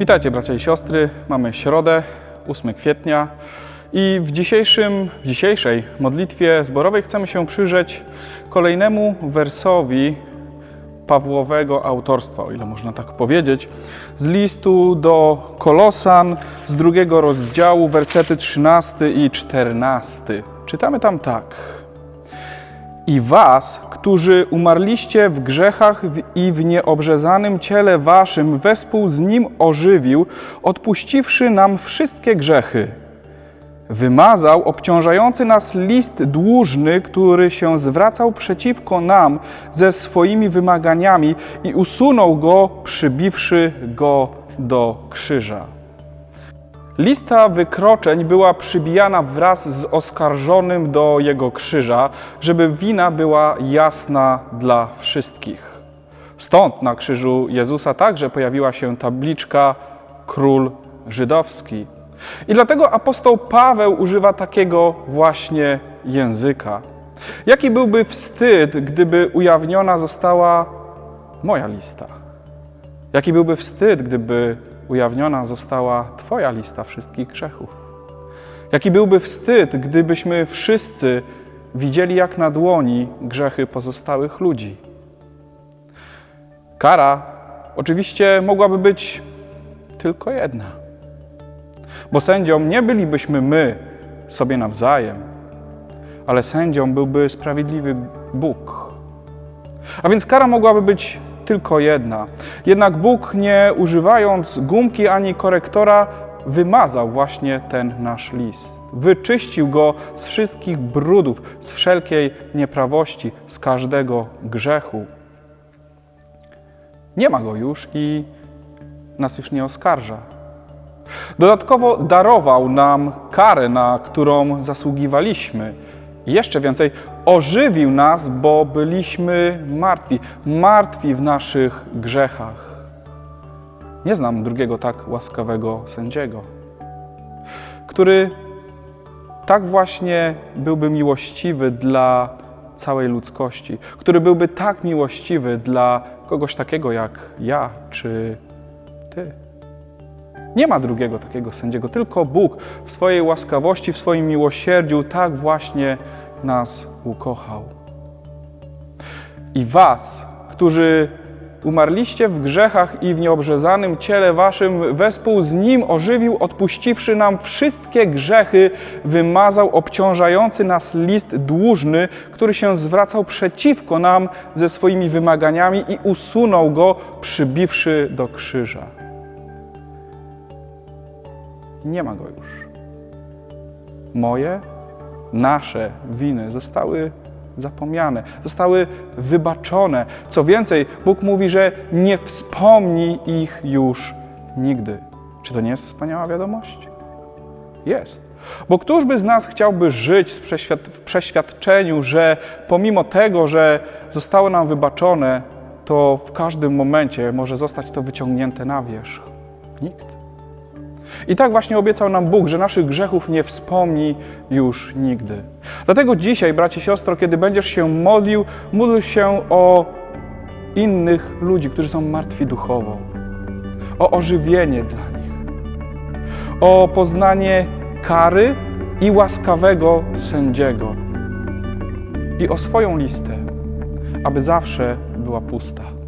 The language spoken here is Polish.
Witajcie bracia i siostry, mamy środę, 8 kwietnia i w, dzisiejszym, w dzisiejszej modlitwie zborowej chcemy się przyjrzeć kolejnemu wersowi Pawłowego autorstwa, o ile można tak powiedzieć, z listu do Kolosan z drugiego rozdziału, wersety 13 i 14. Czytamy tam tak. I was, którzy umarliście w grzechach i w nieobrzezanym ciele waszym, wespół z nim ożywił, odpuściwszy nam wszystkie grzechy. Wymazał obciążający nas list dłużny, który się zwracał przeciwko nam ze swoimi wymaganiami i usunął go, przybiwszy go do krzyża. Lista wykroczeń była przybijana wraz z oskarżonym do jego krzyża, żeby wina była jasna dla wszystkich. Stąd na krzyżu Jezusa także pojawiła się tabliczka Król Żydowski. I dlatego apostoł Paweł używa takiego właśnie języka. Jaki byłby wstyd, gdyby ujawniona została moja lista? Jaki byłby wstyd, gdyby ujawniona została Twoja lista wszystkich grzechów? Jaki byłby wstyd, gdybyśmy wszyscy widzieli jak na dłoni grzechy pozostałych ludzi? Kara oczywiście mogłaby być tylko jedna, bo sędzią nie bylibyśmy my sobie nawzajem, ale sędzią byłby sprawiedliwy Bóg. A więc kara mogłaby być tylko jedna. Jednak Bóg, nie używając gumki ani korektora, wymazał właśnie ten nasz list. Wyczyścił go z wszystkich brudów, z wszelkiej nieprawości, z każdego grzechu. Nie ma go już i nas już nie oskarża. Dodatkowo darował nam karę, na którą zasługiwaliśmy. Jeszcze więcej, ożywił nas, bo byliśmy martwi, martwi w naszych grzechach. Nie znam drugiego tak łaskawego sędziego, który tak właśnie byłby miłościwy dla całej ludzkości, który byłby tak miłościwy dla kogoś takiego jak ja czy ty. Nie ma drugiego takiego sędziego, tylko Bóg w swojej łaskawości, w swoim miłosierdziu tak właśnie nas ukochał. I was, którzy umarliście w grzechach i w nieobrzezanym ciele waszym, wespół z Nim ożywił, odpuściwszy nam wszystkie grzechy, wymazał obciążający nas list dłużny, który się zwracał przeciwko nam ze swoimi wymaganiami i usunął go, przybiwszy do krzyża. Nie ma go już. Moje, nasze winy zostały zapomniane, zostały wybaczone. Co więcej, Bóg mówi, że nie wspomni ich już nigdy. Czy to nie jest wspaniała wiadomość? Jest. Bo któż by z nas chciałby żyć w przeświadczeniu, że pomimo tego, że zostało nam wybaczone, to w każdym momencie może zostać to wyciągnięte na wierzch? Nikt. I tak właśnie obiecał nam Bóg, że naszych grzechów nie wspomni już nigdy. Dlatego dzisiaj, bracie, siostro, kiedy będziesz się modlił, módl się o innych ludzi, którzy są martwi duchowo, o ożywienie dla nich, o poznanie kary i łaskawego sędziego i o swoją listę, aby zawsze była pusta.